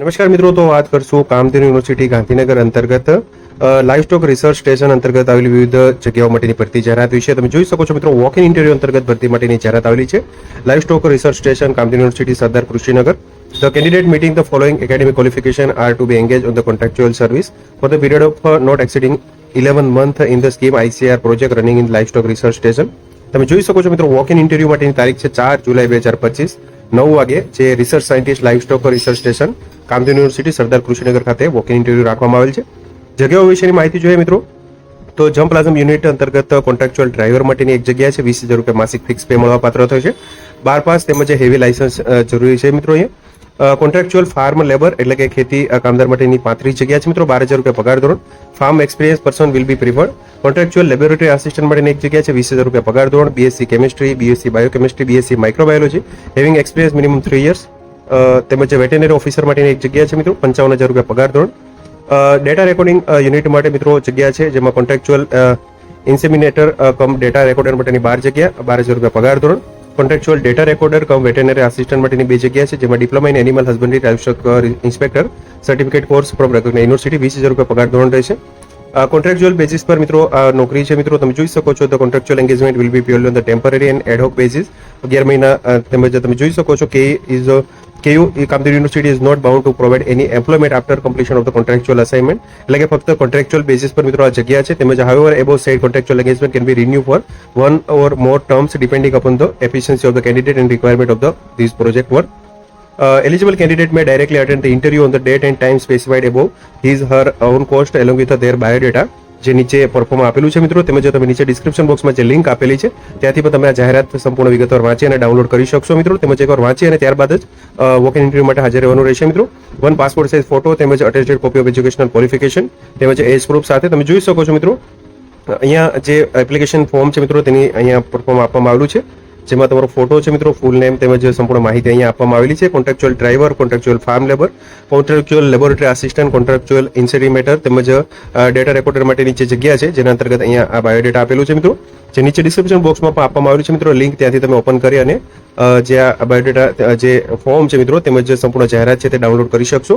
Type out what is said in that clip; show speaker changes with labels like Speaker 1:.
Speaker 1: નમસ્કાર મિત્રો તો વાત કરશું કામધેનુ યુનિવર્સિટી ગાંધીનગર અંતર્ગત. લાઇફ સ્ટોક રિસર્ચ સ્ટેશન અંતર્ગત આવેલી વિવિધ જગ્યાઓ માટેની ભરતી જાહેરાત વિશે તમે જોઈ શકો છો મિત્રો વોક ઇન ઇન્ટરવ્યુ અંતર્ગત ભરતી માટેની જાહેરાત આવેલી છે. Live stock research station Kamdhenu university Sardar Krushinagar. The candidate meeting the following academic qualification are to be engaged on the contractual service for the period of uh, not exceeding 11 month in the scheme ICR project running in livestock research station. તમે જોઈ શકો છો મિત્રો walk in interview માટેની તારીખ છે ચાર જુલાઈ બે હજાર પચીસ. નવ વાગે જે research scientist live stock research station Kamdhenu university Sardar Krushinagar ખાતે વોક ઇન ઇન્ટરવ્યુ રાખવામાં આવેલ છે. જગ્યાઓ વિશેની માહિતી જોઈએ મિત્રો. તો જમ્પ યુનિટ અંતર્ગત કોન્ટ્રાક્ચ્યુઅલ ડ્રાઈવર માટેની એક જગ્યા છે, વીસ હજાર રૂપિયા માસિક ફિક્સ પે મળવા પાત્ર છે. બાર પાસ તેમજ હેવી લાયસન્સ જરૂરી છે મિત્રો અહીંયા. કોન્ટ્રાક્ચ્યુઅલ ફાર્મ લેબર એટલે કે ખેતી કામદાર માટેની પાંત્રીસ જગ્યા છે મિત્રો, બાર હજાર રૂપિયા પગાર ધોરણ. Farm experience person will be preferred contractual laboratory assistant માટેની એક જગ્યા છે, વીસ હજાર રૂપિયા પગાર ધોરણ BSc chemistry BSc biochemistry BSc microbiology having experience minimum three years તેમજ વેટેનરી ઓફિસર માટેની એક જગ્યા છે મિત્રો, પંચાવન હજાર રૂપિયા પગાર ધોરણ. ડેટા રેકોર્ડિંગ યુનિટ માટે મિત્રો જગ્યા છે, જેમાં contractual inseminator cum data recorder માટેની બાર જગ્યા, બાર હજાર રૂપિયા પગાર ધોરણ. Contractual data recorder cum veterinary assistant માટેની બે જગ્યા છે, જેમાં diploma in animal husbandry livestock inspector certificate course from recognise university વીસ હજાર રૂપિયા પગાર ધોરણ રહેશે. કોન્ટ્રાક્ચ્યુઅલ બેસિસ પર મિત્રો, આ નોકરી છે મિત્રો, તમે જોઈ શકો છો the contractual engagement will be purely on the temporary and ad hoc basis અગિયાર મહિના તેમજ તમે જોઈ શકો છો કે is KU Kamdir University is not bound to provide any employment after completion of the contractual assignment એટલે કે ફક્ત contractual basis પર મિત્રો આ જગ્યા છે તેમજ however above said contractual engagement can be renewed for one or more terms depending upon the efficiency of the candidate and requirement of the this project work Uh, eligible candidate may directly attend the interview on the date and time specified above his her own cost along with their biodata જે નીચે perform આપેલું છે મિત્રો, તેમજ તમે નીચે description બોક્સમાં જે લિંક આપેલી છે, ત્યાંથી પણ તમે આ જાહેરાત સંપૂર્ણ વિગતવાર વાંચી અને ડાઉનલોડ કરી શકશો મિત્રો. તેમજ એકવાર વાંચી અને ત્યારબાદ જ વોક ઇન ઇન્ટરવ્યુ માટે હાજર રહેવાનું રહેશે મિત્રો. વન પાસપોર્ટ સાઇઝ ફોટો તેમજ attested copy of educational qualification તેમજ એજ પ્રૂફ સાથે તમે જોઈ શકો છો મિત્રો. અહીંયા જે એપ્લિકેશન ફોર્મ છે મિત્રો, તેની અહીંયા પરફોર્મ આપવામાં આવેલું છે. જેમાં તમારો ફોટો છે મિત્રો ફૂલ નેમ તેમજ સંપૂર્ણ માહિતી અહીંયા આપવામાં આવેલી છે. Contractual driver contractual farm labour contractual laboratory assistant contractual inseminator તેમજ ડેટા રેકોર્ડર માટેની જે જગ્યા છે, જેના અંતર્ગત અહીંયા આ બાયોડેટા આપેલું છે મિત્રો. જે નીચે ડિસ્ક્રિપ્શન બોક્સમાં પણ આપવામાં આવેલું છે મિત્રો. લિંક ત્યાંથી તમે ઓપન કરી અને જે આ બાયોડેટા જે ફોર્મ છે મિત્રો, તેમજ સંપૂર્ણ જાહેરાત છે તે ડાઉનલોડ કરી શકશો.